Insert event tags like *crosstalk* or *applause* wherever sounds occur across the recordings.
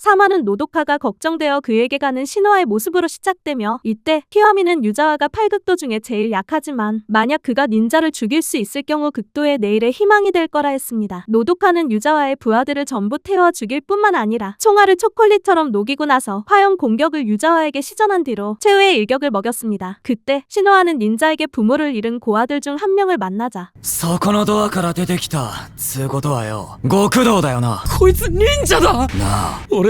사마는 노도카가 걱정되어 그에게 가는 신호아의 모습으로 시작되며 이때 키와미는 유자와가 팔극도 중에 제일 약하지만 만약 그가 닌자를 죽일 수 있을 경우 극도의 내일의 희망이 될 거라 했습니다. 노도카는 유자와의 부하들을 전부 태워 죽일 뿐만 아니라 총알을 초콜릿처럼 녹이고 나서 화염 공격을 유자와에게 시전한 뒤로 최후의 일격을 먹였습니다. 그때 신호아는 닌자에게 부모를 잃은 고아들 중 한 명을 만나자 そこのドアから出てきたつうことはよ極道だよなこいつ忍者だなあ俺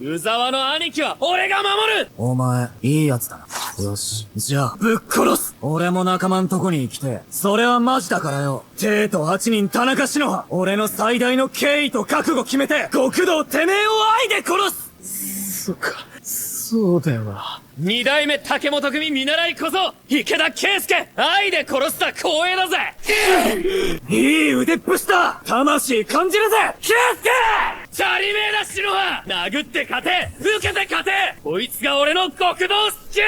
宇沢の兄貴は俺が守る。お前いいやつだな。よし。じゃあぶっ殺す。俺も仲間んとこに来てそれはマジだからよ。テイと8人田中篠は俺の最大の敬意と覚悟決めて極道てめえを愛で殺す。そっか、そうだよな。二代目竹本組見習いこそ、池田圭介愛で殺した光栄だぜ。*laughs* いい腕っぷしだ。魂感じるぜ圭介チャリメーだ白は殴って勝て！受けて勝て！こいつが俺の極道 スキル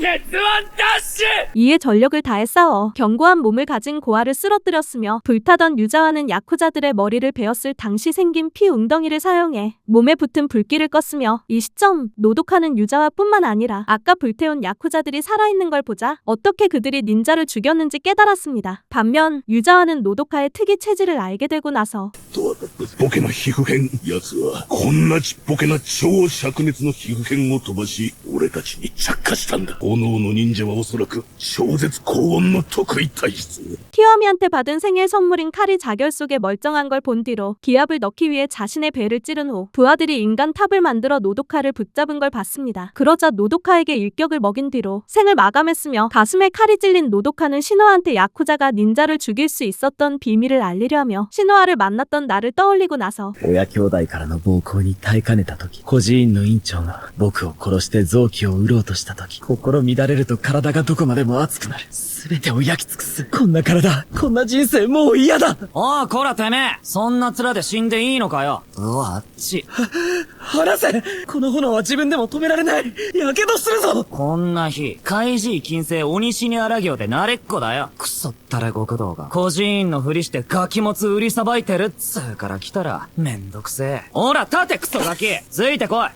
鉄腕ダッシュ 이에 전력을 다해 싸워 견고한 몸을 가진 고아를 쓰러뜨렸으며 불타던 유자와는 야쿠자들의 머리를 베었을 당시 생긴 피 웅덩이를 사용해 몸에 붙은 불길을 껐으며 이 시점 노독하는 유자와뿐만 아니라 아까 불태운 야쿠자들이 살아있는 걸 보자 어떻게 그들이 닌자를 죽였는지 깨달았습니다. 반면 유자와는 노독하의 특이 체질을 알게 되고 나서 とはボケな皮膚片奴はこんなちっぽけな超灼熱の皮膚片を飛ばし俺たちに着 火したんだ炎の忍者はおそらく超絶高温の得意体質 키와미한테 받은 생일 선물인 칼이 자결 속에 멀쩡한 걸 본 뒤로 기압을 넣기 위해 자신의 배를 찌른 후 부하들이 인간 탑을 만들어 노도카를 붙잡은 걸 봤습니다. 그러자 노도카에게 일격을 먹인 뒤로 생을 마감했으며 가슴에 칼이 찔린 노도카는 신호한테 야쿠자가 닌자를 죽일 수 있었던 비밀을 알리려며 신호아를 만났던 날을 떠올리고 나서 親兄弟からの暴行に耐えかねた時、孤児院の院長が僕を殺して臓器を売ろうとした 時、心乱れると体がどこまでも熱くなる。すべてを焼き尽くす。こんな体、こんな人生もう嫌だ。おいこらてめえ。そんな面で死んでいいのかよ。うわあっち *laughs* 離せこの炎は自分でも止められないやけどするぞこんな日、怪事金星鬼死に荒行で慣れっこだよ。クソったれ極道が。孤児院のふりしてガキモツ売りさばいてるっつうから来たら、めんどくせえ。ほら、立てクソガキついてこい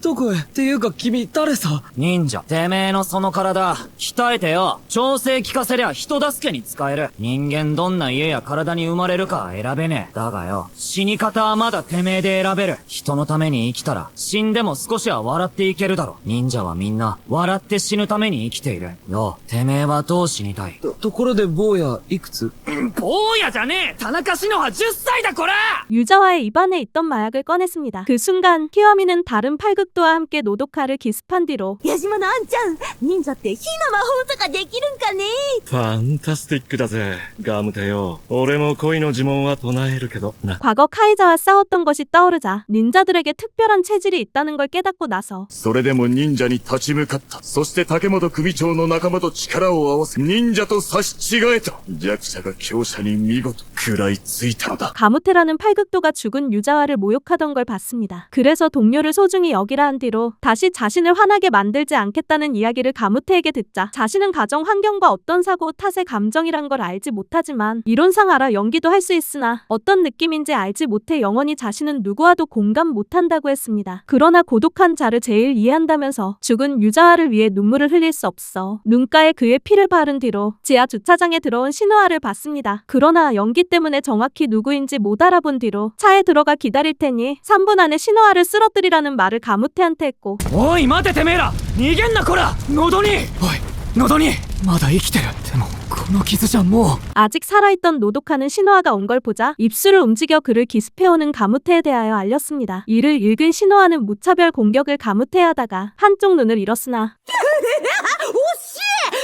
どこへ？っていうか君誰さ？忍者、てめえのその体、鍛えてよ。調整効かせりゃ人助けに使える。人間どんな家や体に生まれるかは選べねえ。だがよ、死に方はまだてめえで選べる。人のために生きたら、死んでも少しは笑っていけるだろ。忍者はみんな、笑って死ぬために生きている。よ、てめえはどう死にたいと、ところで坊や、いくつ坊やじゃねえ田中篠は10歳だこら 유자와의 입안에 있던 마약을 꺼냈습니다. 그 순간 키와미는 다른 팔극도와 함께 노도카를 기습한 뒤로 矢島のあんちゃん、忍者って火の魔法とかできるんかねファンタスティックだぜ。ガムテよ。俺も恋の呪文は唱えるけどな。 과거 카이자와 싸웠던 것이 떠오르자 닌자들 에게 특별한 체질이 있다는 걸 깨닫고 나서 それでも忍者に立ち向かった。そして竹本組長の仲間と力を合わせ、忍者と差し違えた。弱者が強者に見事食らいついたのだ。 가무테라는 팔극도가 죽은 유자와를 모욕하던 걸 봤습니다. 그래서 동료를 소중히 여기라 한 뒤로 다시 자신을 화나게 만들지 않겠다는 이야기를 가무테에게 듣자 자신은 가정 환경과 어떤 사고 탓의 감정이란 걸 알지 못하지만 이론상 알아 연기도 할 수 있으나 어떤 느낌인지 알지 못해 영원히 자신은 누구와도 공감 못 못한다고 했습니다. 그러나 고독한 자를 제일 이해한다면서 죽은 유자아를 위해 눈물을 흘릴 수 없어 눈가에 그의 피를 바른 뒤로 지하 주차장에 들어온 신우아를 봤습니다. 그러나 연기 때문에 정확히 누구인지 못 알아본 뒤로 차에 들어가 기다릴 테니 3분 안에 신우아를 쓰러뜨리라는 말을 가무테한테 했고 어, 오이 마테 테메라! 니겐나 코라! 노도니! 오이. 노도니! まだ生きてるでも、この傷じゃもう。 아직 살아있던 노독하는 신호아가 온 걸 보자 입술을 움직여 그를 기습해오는 가무테에 대하여 알렸습니다. 이를 읽은 신호아는 무차별 공격을 가무테하다가 한쪽 눈을 잃었으나 *laughs*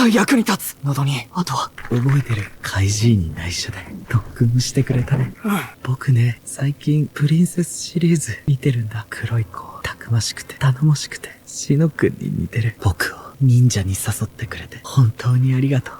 対役に立つ。喉に。あとは。覚えてる。カイジーに内緒で。特訓してくれたね。僕ね、最近プリンセスシリーズ見てるんだ。黒い子、たくましくて。頼もしくて、シノ君に似てる。僕を忍者に誘ってくれて、本当にありがとう。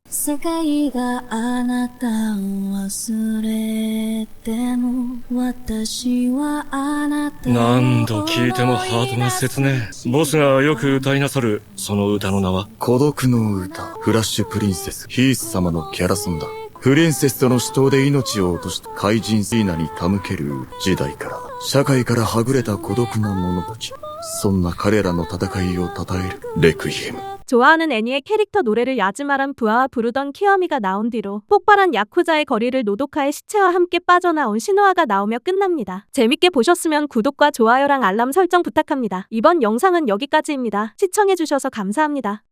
世界があなたを忘れても私はあなたを何度聞いてもハートが切ねえ。ボスがよく歌いなさる、その歌の名は？孤独の歌。フラッシュプリンセス。ヒース様のキャラソンだ。プリンセスとの死闘で命を落とした怪人シーナに手向ける時代から。社会からはぐれた孤独な者たち そんな彼らの戦いを称えるレクイエム 좋아하는 애니의 캐릭터 노래를 야즈마란 부하와 부르던 키와미가 나온 뒤로 폭발한 야쿠자의 거리를 노도카의 시체와 함께 빠져나온 신호아가 나오며 끝납니다. 재밌게 보셨으면 구독과 좋아요랑 알람 설정 부탁합니다. 이번 영상은 여기까지입니다. 시청해주셔서 감사합니다.